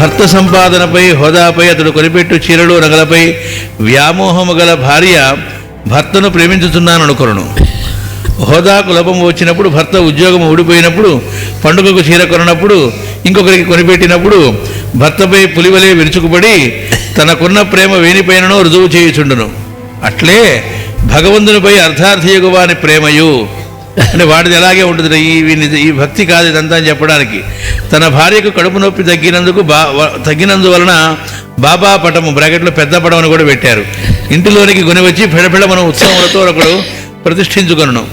భర్త సంపాదనపై హోదాపై అతడు కొనిపెట్టు చీరలు నగలపై వ్యామోహము గల భార్య భర్తను ప్రేమించుతున్నాను అనుకొనును. హోదాకు లోపం వచ్చినప్పుడు భర్త ఉద్యోగం ఊడిపోయినప్పుడు పండుగకు చీర కొనప్పుడు ఇంకొకరికి కొనిపెట్టినప్పుడు భర్తపై పులివలే విరుచుకుపడి తనకున్న ప్రేమ వేనిపైననో రుజువు చేయుచుండును. అట్లే భగవంతునిపై అర్థార్థియగు ప్రేమయు అంటే వాడిది ఎలాగే ఉంటుంది ఈ వీని- ఈ భక్తి కాదు ఇదంతా అని చెప్పడానికి. తన భార్యకు కడుపు నొప్పి తగ్గినందుకు బా తగ్గినందువలన బాబా పటము బ్రాకెట్లో పెద్ద పటం అని కూడా పెట్టారు. ఇంటిలోనికి కొని వచ్చి పెడపెడమను ఉత్సవములతో ఒకడు ప్రతిష్ఠించుకొనను.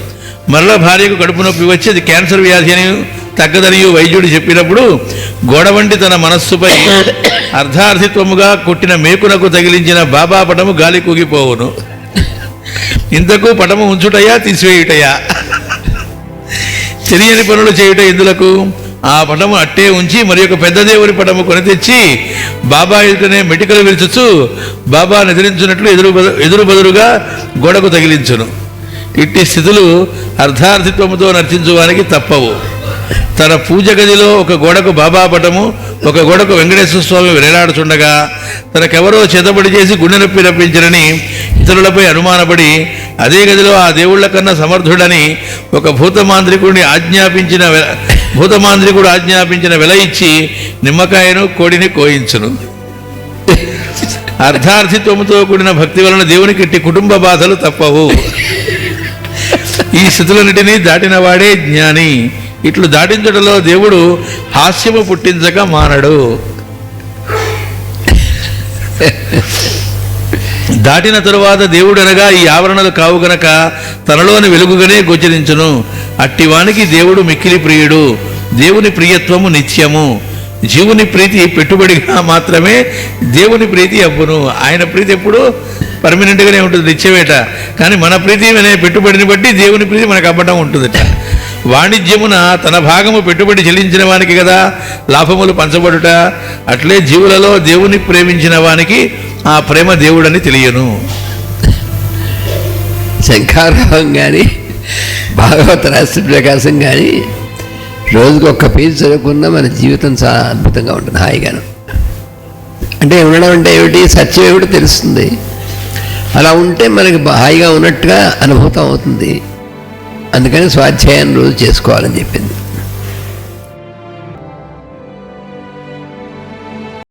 మరల భార్యకు కడుపు నొప్పి వచ్చి అది క్యాన్సర్ వ్యాధి అని తగ్గదని వైద్యుడు చెప్పినప్పుడు గోడ వంటి తన మనస్సుపై అర్ధార్థిత్వముగా కొట్టిన మేకునకు తగిలించిన బాబా పటము గాలి కూగిపోవును. ఇంతకు పటము ఉంచుటయా తీసివేయుటయా? తెలియని పనులు చేయుట ఎందులకు? ఆ పటము అట్టే ఉంచి మరి యొక్క పెద్ద దేవుని పటము కొని తెచ్చి బాబా ఎదుటనే మెటికలు విరుచుచు బాబా నిద్రించినట్లు ఎదురు ఎదురు బదురుగా గోడకు తగిలించును. ఇట్టి స్థితులు అర్ధార్థిత్వముతో నర్చించువానికి తప్పవు. తన పూజ గదిలో ఒక గోడకు బాబా పటము ఒక గోడకు వెంకటేశ్వర స్వామి వేలాడుచుండగా తనకెవరో చేతబడి చేసి గుండె నొప్పి రప్పించరని ఇతరులపై అనుమానపడి అదే గదిలో ఆ దేవుళ్ళ కన్నా సమర్థుడని ఒక భూతమాంత్రికుడిని ఆజ్ఞాపించిన వె- భూతమాంత్రికుడు ఆజ్ఞాపించిన వెల ఇచ్చి నిమ్మకాయను కోడిని కోయించును. అర్ధార్థిత్వముతో కూడిన భక్తి వలన దేవునికి ఇట్టి కుటుంబ బాధలు తప్పవు. ఈ స్థితులన్నిటినీ దాటిన వాడే జ్ఞాని. ఇట్లు దాటించడంలో దేవుడు హాస్యము పుట్టించక మానడు. దాటిన తరువాత దేవుడు అనగా ఈ ఆవరణలు కావు గనక తనలోని వెలుగుగానే గోచరించును. అట్టివానికి దేవుడు మిక్కిలి ప్రియుడు. దేవుని ప్రియత్వము నిత్యము. జీవుని ప్రీతి పెట్టుబడిగా మాత్రమే దేవుని ప్రీతి అవ్వును. ఆయన ప్రీతి ఎప్పుడు పర్మనెంట్గానే ఉంటుంది నిత్యమేట. కానీ మన ప్రీతి అనే పెట్టుబడిని బట్టి దేవుని ప్రీతి మనకు అవ్వడం ఉంటుందట. వాణిజ్యమున తన భాగము పెట్టుబడి చెల్లించిన వానికి కదా లాభములు పంచబడుట. అట్లే జీవులలో దేవుని ప్రేమించిన వానికి ఆ ప్రేమ దేవుడని తెలియను. శంకారావం కానీ భాగవత రాష్ట్ర ప్రకాశం కానీ రోజుకు ఒక్క పేజీ చదువుకున్నా మన జీవితం చాలా అద్భుతంగా ఉంటుంది హాయిగాను అంటే ఉండడం అంటే ఏమిటి? సత్యం ఏమిటి తెలుస్తుంది. అలా ఉంటే మనకి హాయిగా ఉన్నట్టుగా అనుభూతం అవుతుంది. అందుకని స్వాధ్యాయం రోజు చేసుకోవాలని చెప్పింది.